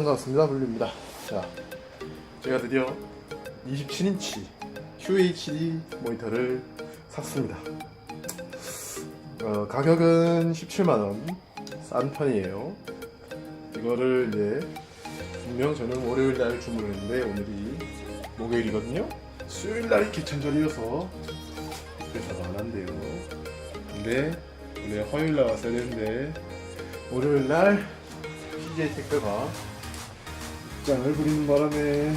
반갑습니다 블루입니다. 자 제가 드디어 27인치 QHD 모니터를 샀습니다. 어, 가격은 17만원 싼 편이에요. 이거를 이제 분명 저는 월요일 날 주문했는데 오늘이 목요일이거든요. 수요일 날이 개천절이어서 그래서 안 한대요. 근데 오늘 화요일 날 왔어야 되는데 월요일 날 CJ 테크가 입 장을 부리는 바람에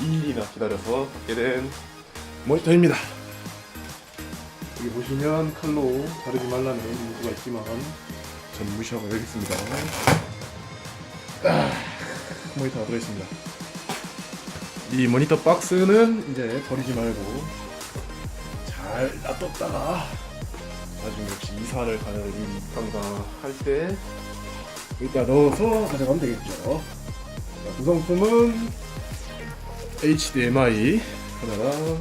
2일이나 기다려서 받게 된 모니터입니다. 여기 보시면 칼로 다루지 말라는 문구가 있지만 전 무시하고 여기있습니다. 아, 모니터가 들어있습니다. 이 모니터 박스는 이제 버리지 말고 잘 놔뒀다가 나중에 혹시 이사를 가는 일이 있던가 할때 여기다 넣어서 가져가면 되겠죠. 자, 구성품은 HDMI 하나랑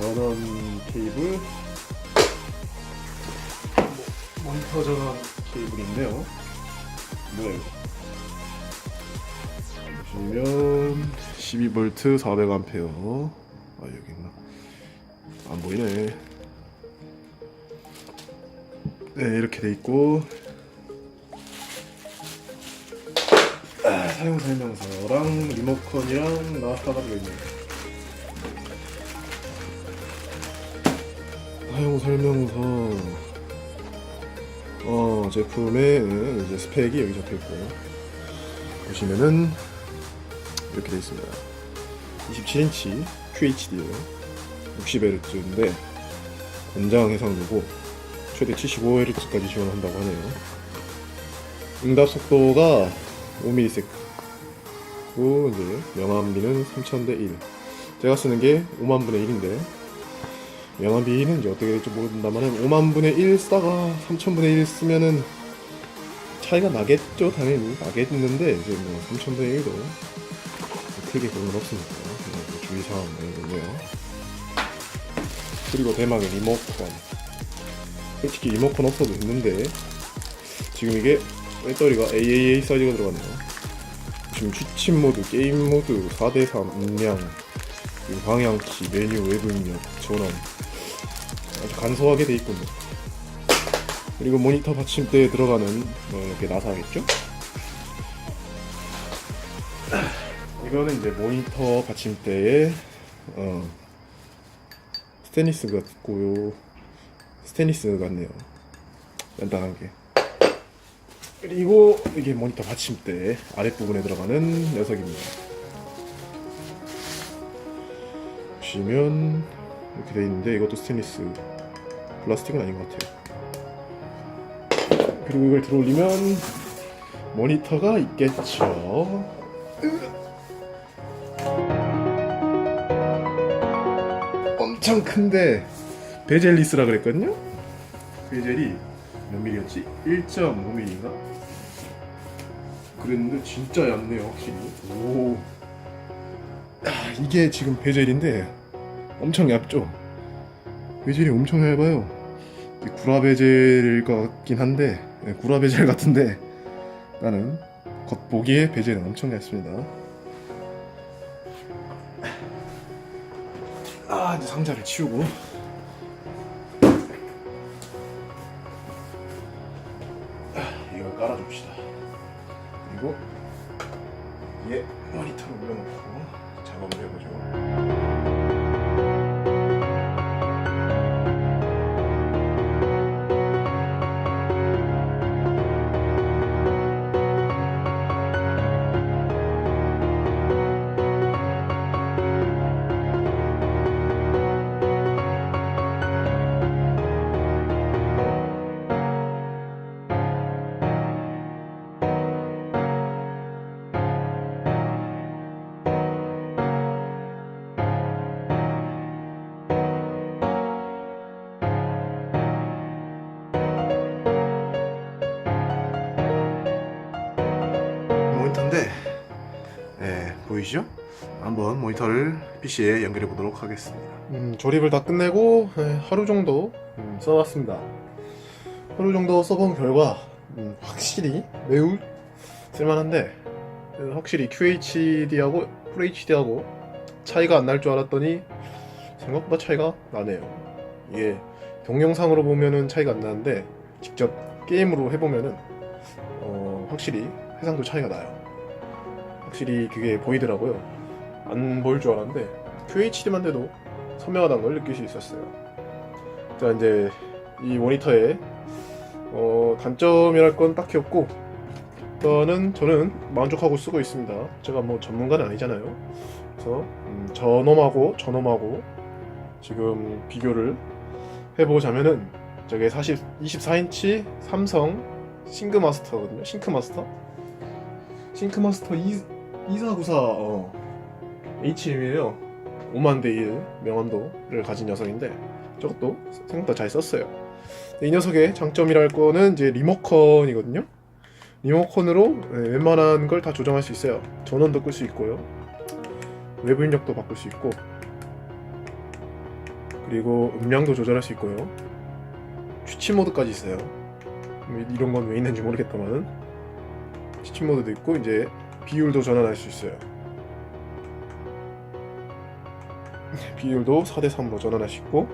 전원 케이블, 모- 모니터 전원 케이블인데요. 뭐예요? 보시면 12V 400A. 아 여기 있나? 안 보이네. 네 이렇게 돼 있고 사용 설명서랑 리모컨이랑 나사가 들어있네요. 사용 설명서. 어 제품의 이제 스펙이 여기 적혀 있고 보시면은 이렇게 돼 있습니다. 27인치 QHD예요. 60Hz인데 권장 해상도고 최대 75Hz까지 지원한다고 하네요. 응답 속도가 5ms. 고 이제 명암비는 3000대 1. 제가 쓰는 게 5만 분의 1인데 명암비는 이제 어떻게 될지 모른다만은 5만 분의 1 쓰다가 3000분의 1 쓰면은 차이가 나겠죠 당연히 나겠는데 이제 뭐 3000분의 1도 크게 그런 건 없으니까 뭐 주의사항이겠네요. 그리고 대망의 리모컨. 솔직히 리모컨 없어도 됐는데 지금 이게 배터리가 AAA 사이즈가 들어갔네요. 지금 취침 모드, 게임 모드, 4대3, 음량, 방향키, 메뉴, 외부 입력, 전원 아주 간소하게 돼 있군요. 그리고 모니터 받침대에 들어가는 뭐 이렇게 나사겠죠? 이거는 이제 모니터 받침대에 어, 스테니스 같고요. 스테니스 같네요. 간단하게. 그리고 이게 모니터 받침대 아랫부분에 들어가는 녀석입니다. 보시면 이렇게 돼 있는데 이것도 스테인리스 플라스틱은 아닌 것 같아요. 그리고 이걸 들어올리면 모니터가 있겠죠. 엄청 큰데 베젤리스라 그랬거든요. 베젤이 몇 밀리였지? 1.5mm인가? 그랬는데 진짜 얇네요 확실히. 오. 아, 이게 지금 베젤인데 엄청 얇죠? 베젤이 엄청 얇아요. 이 구라 베젤일 것 같긴 한데 네, 구라 베젤 같은데 나는 겉보기에 베젤은 엄청 얇습니다. 아 이제 상자를 치우고 보이시죠? 한번 모니터를 PC에 연결해 보도록 하겠습니다. 음, 조립을 다 끝내고 네, 하루 정도 음, 써봤습니다. 하루 정도 써본 결과 음, 확실히 매우 쓸만한데 확실히 QHD하고 FHD하고 차이가 안 날 줄 알았더니 생각보다 차이가 나네요. 이게 동영상으로 보면은 차이가 안 나는데 직접 게임으로 해보면은 어, 확실히 해상도 차이가 나요. 확실히 그게 보이더라고요. 안 보일 줄 알았는데 QHD만 돼도 선명하다는 걸 느낄 수 있었어요. 자 이제 이 모니터의 어, 단점이랄 건 딱히 없고 일단은 저는 만족하고 쓰고 있습니다. 제가 뭐 전문가는 아니잖아요. 그래서 음, 저놈하고 저놈하고 지금 비교를 해보자면은 저게 40, 24인치 삼성 싱크마스터거든요. 싱크마스터. 싱크마스터 2, 2494 어, HM이에요. 5만 대1 명암도를 가진 녀석인데 저것도 생각보다 잘 썼어요. 이 녀석의 장점이랄 거는 이제 리모컨이거든요. 리모컨으로 네, 웬만한 걸 다 조정할 수 있어요. 전원도 끌 수 있고요. 외부 입력도 바꿀 수 있고 그리고 음량도 조절할 수 있고요. 취침 모드까지 있어요. 뭐 이런 건 왜 있는지 모르겠다만은 취침 모드도 있고 이제 비율도 전환할 수 있어요. 비율도 4대 3으로 전환할 수 있고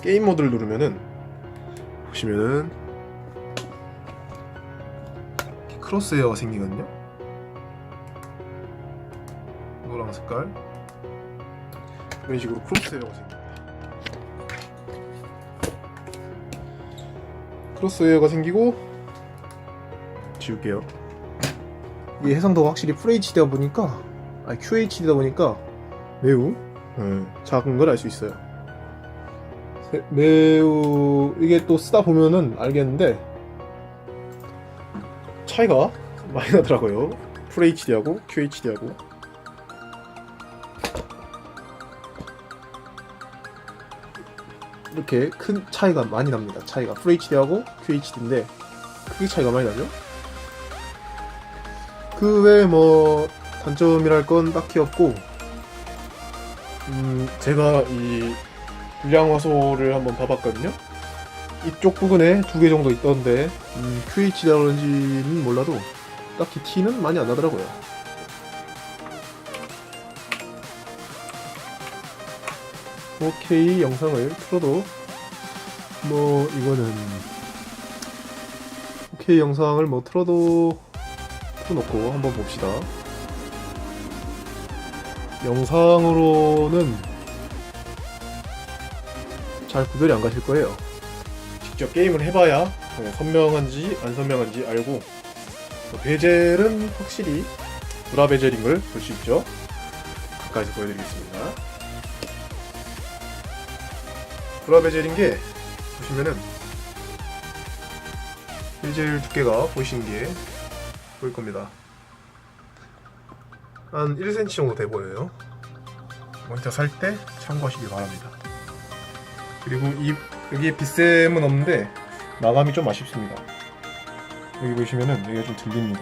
게임 모드를 누르면은 보시면은 이렇게 크로스헤어가 생기거든요. 노랑 색깔 이런 식으로 크로스헤어가 생깁니다. 크로스헤어가 생기고 지울게요. 이 해상도가 확실히 FHD다 보니까 아니 QHD다 보니까 매우 예, 작은 걸 알 수 있어요. 세- 매우 이게 또 쓰다 보면은 알겠는데 차이가 많이 나더라고요. FHD하고 QHD하고 이렇게 큰 차이가 많이 납니다. 차이가 FHD하고 QHD인데 크게 차이가 많이 나죠. 그 외에 뭐 단점이랄 건 딱히 없고 음, 제가 이 불량 화소를 한번 봐봤거든요. 이쪽 부분에 두 개 정도 있던데 음, QHD라 그런지는 몰라도 딱히 티는 많이 안 나더라고요. 오케이 영상을 틀어도 뭐 이거는 오케이 영상을 뭐 틀어도 틀어놓고 한번 봅시다. 영상으로는 잘 구별이 안 가실 거예요. 직접 게임을 해봐야 어, 선명한지 안 선명한지 알고 어, 베젤은 확실히 브라 베젤인 걸 볼 수 있죠. 가까이서 보여드리겠습니다. 브라 베젤인 게 보시면은 베젤 두께가 보이시는 게 보일 겁니다. 한 1cm 정도 돼 보여요. 모니터 살때 참고하시길 바랍니다. 그리고 이 여기에 빗샘은 없는데 마감이 좀 아쉽습니다. 여기 보시면은 여기가 좀 들립니다.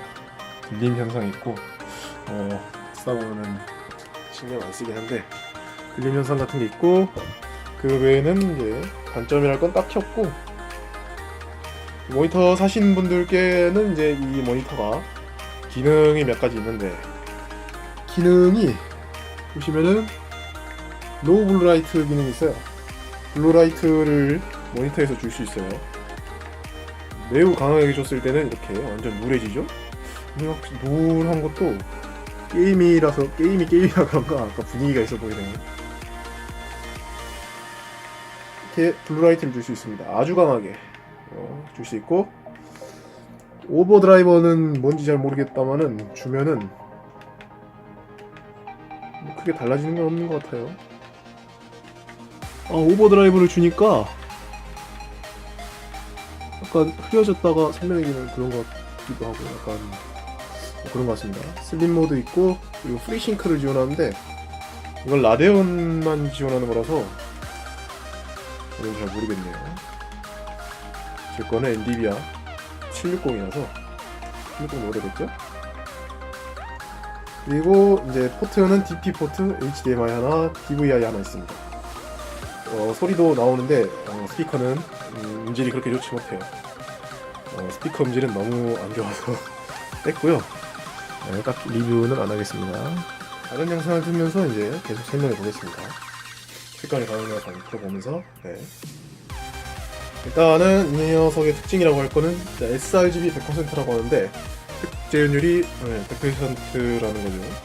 들림 현상이 있고 어 보면은 신경 안 쓰긴 한데 들림 현상 같은 게 있고 그 외에는 이제 단점이랄 건 딱히 없고 모니터 사신 분들께는 이제 이 모니터가 기능이 몇 가지 있는데 기능이 보시면은 로우 블루라이트 기능이 있어요. 블루라이트를 모니터에서 줄 수 있어요. 매우 강하게 줬을 때는 이렇게 완전 누래지죠? 근데 확실히 노을한 것도 게임이라서 게임이 게임이라 그런가 아까 분위기가 있어 보이네요. 이렇게 블루라이트를 줄 수 있습니다. 아주 강하게 어, 줄 수 있고 오버 드라이버는 뭔지 잘 모르겠다만은 주면은 뭐 크게 달라지는 건 없는 것 같아요. 아, 오버 드라이브를 주니까 약간 흐려졌다가 선명해지는 그런 것 같기도 하고 약간 뭐 그런 것 같습니다. 슬림 모드 있고 그리고 프리싱크를 지원하는데 이건 라데온만 지원하는 거라서 저는 잘 모르겠네요. 제 거는 엔디비아 760이라서 760 오래됐죠? 그리고 이제 포트는 DP 포트, HDMI 하나, DVI 하나 있습니다. 어, 소리도 나오는데 어, 스피커는 음, 음질이 그렇게 좋지 못해요. 어, 스피커 음질은 너무 안 좋아서 뺐고요. 네, 딱 리뷰는 안 하겠습니다. 다른 영상을 틀면서 이제 계속 설명해 보겠습니다. 색깔이 가느냐 보면서 네. 일단은 이 녀석의 특징이라고 할 거는 sRGB 100%라고 하는데 흑재현율이 100%라는 거죠.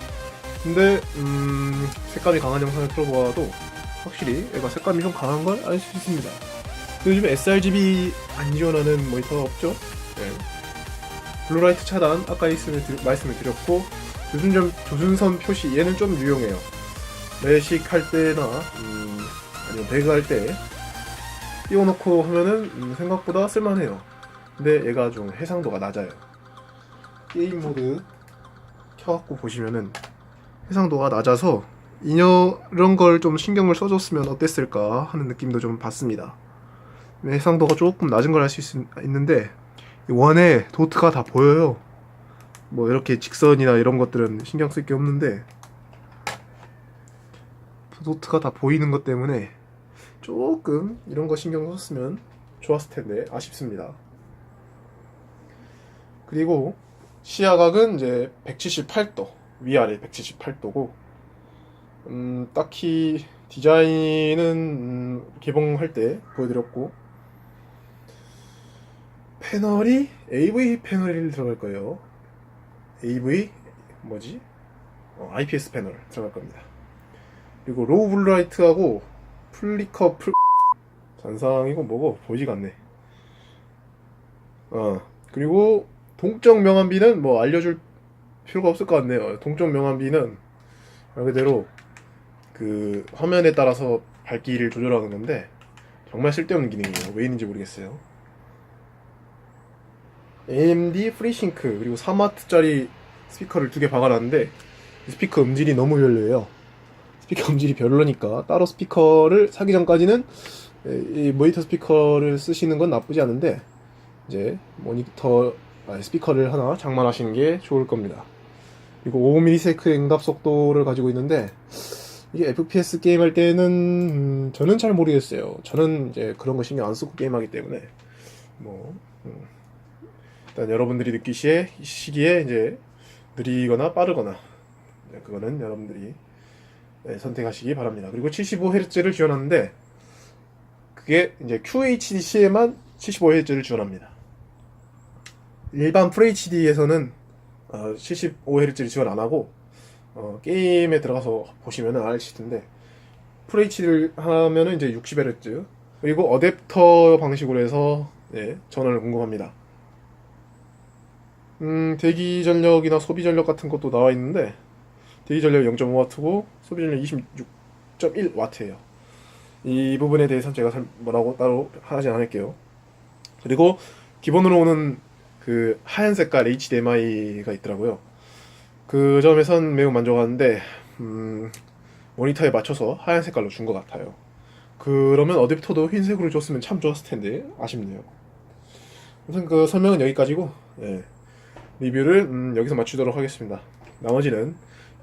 근데 음, 색감이 강한 영상을 틀어보아도 확실히 얘가 색감이 좀 강한 걸 알 수 있습니다. 요즘 sRGB 안 지원하는 모니터가 없죠? 네. 블루라이트 차단 아까 있음을 드- 말씀을 드렸고 조준점, 조준선 표시 얘는 좀 유용해요. 매식 할 때나 음, 아니면 배그 할 때 띄워놓고 하면은 음, 생각보다 쓸만해요. 근데 얘가 좀 해상도가 낮아요. 게임 모드 켜갖고 보시면은 해상도가 낮아서 이녀 이런 걸 좀 신경을 써줬으면 어땠을까 하는 느낌도 좀 받습니다. 해상도가 조금 낮은 걸 할 수 있는데 이 원에 도트가 다 보여요. 뭐 이렇게 직선이나 이런 것들은 신경 쓸 게 없는데 도트가 다 보이는 것 때문에 조금 이런 거 신경 썼으면 좋았을 텐데 아쉽습니다. 그리고 시야각은 이제 178도 위아래 178도고 음, 딱히 디자인은 음, 개봉할 때 보여드렸고 패널이 AV 패널이 들어갈 거예요. AV 뭐지? 어, IPS 패널 들어갈 겁니다. 그리고 로우 블루라이트하고 플리커 풀 잔상이고 뭐고 보지가 않네. 어 그리고 동적 명암비는 뭐 알려줄 필요가 없을 것 같네요. 동적 명암비는 말 그대로 그 화면에 따라서 밝기를 조절하는 건데 정말 쓸데없는 기능이에요. 왜 있는지 모르겠어요. AMD 프리싱크 그리고 3와트짜리 스피커를 두 개 박아놨는데 이 스피커 음질이 너무 별로예요. 스피커 음질이 별로니까 따로 스피커를 사기 전까지는 이 모니터 스피커를 쓰시는 건 나쁘지 않은데 이제 모니터 아니, 스피커를 하나 장만하시는 게 좋을 겁니다. 그리고 5ms 응답 속도를 가지고 있는데 이게 FPS 게임 할 때는 음, 저는 잘 모르겠어요. 저는 이제 그런 거 신경 안 쓰고 게임하기 때문에 뭐 음, 일단 여러분들이 느끼시에 이 시기에 이제 느리거나 빠르거나 네, 그거는 여러분들이 네, 선택하시기 바랍니다. 그리고 75Hz를 지원하는데 그게 이제 QHDC에만 75Hz를 지원합니다. 일반 FHD에서는 75Hz를 지원 안 하고 어, 게임에 들어가서 보시면은 아실 텐데 FHD를 하면은 이제 60Hz 그리고 어댑터 방식으로 해서 예, 전원을 공급합니다. 음, 대기 전력이나 소비 전력 같은 것도 나와 있는데 대기 전력 0.5W고 소비 전력 26.1W예요. 이 부분에 대해서는 제가 설- 뭐라고 따로 하진 않을게요. 그리고 기본으로 오는 그 하얀 색깔 HDMI가 있더라고요. 그 점에선 매우 만족하는데 음, 모니터에 맞춰서 하얀 색깔로 준 것 같아요. 그러면 어댑터도 흰색으로 줬으면 참 좋았을 텐데 아쉽네요. 우선 그 설명은 여기까지고 예. 리뷰를 음, 여기서 마치도록 하겠습니다. 나머지는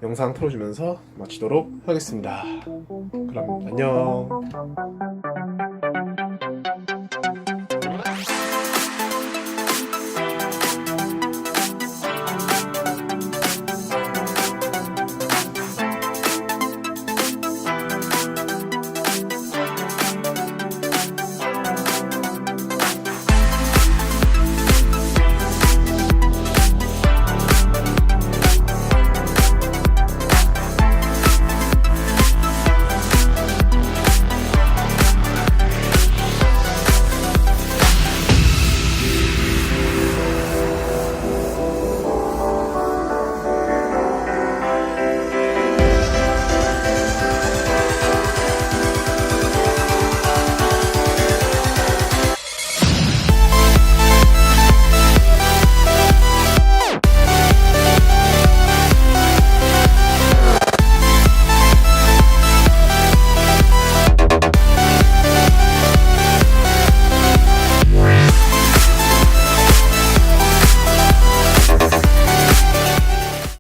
영상 틀어주면서 마치도록 하겠습니다. 그럼 안녕.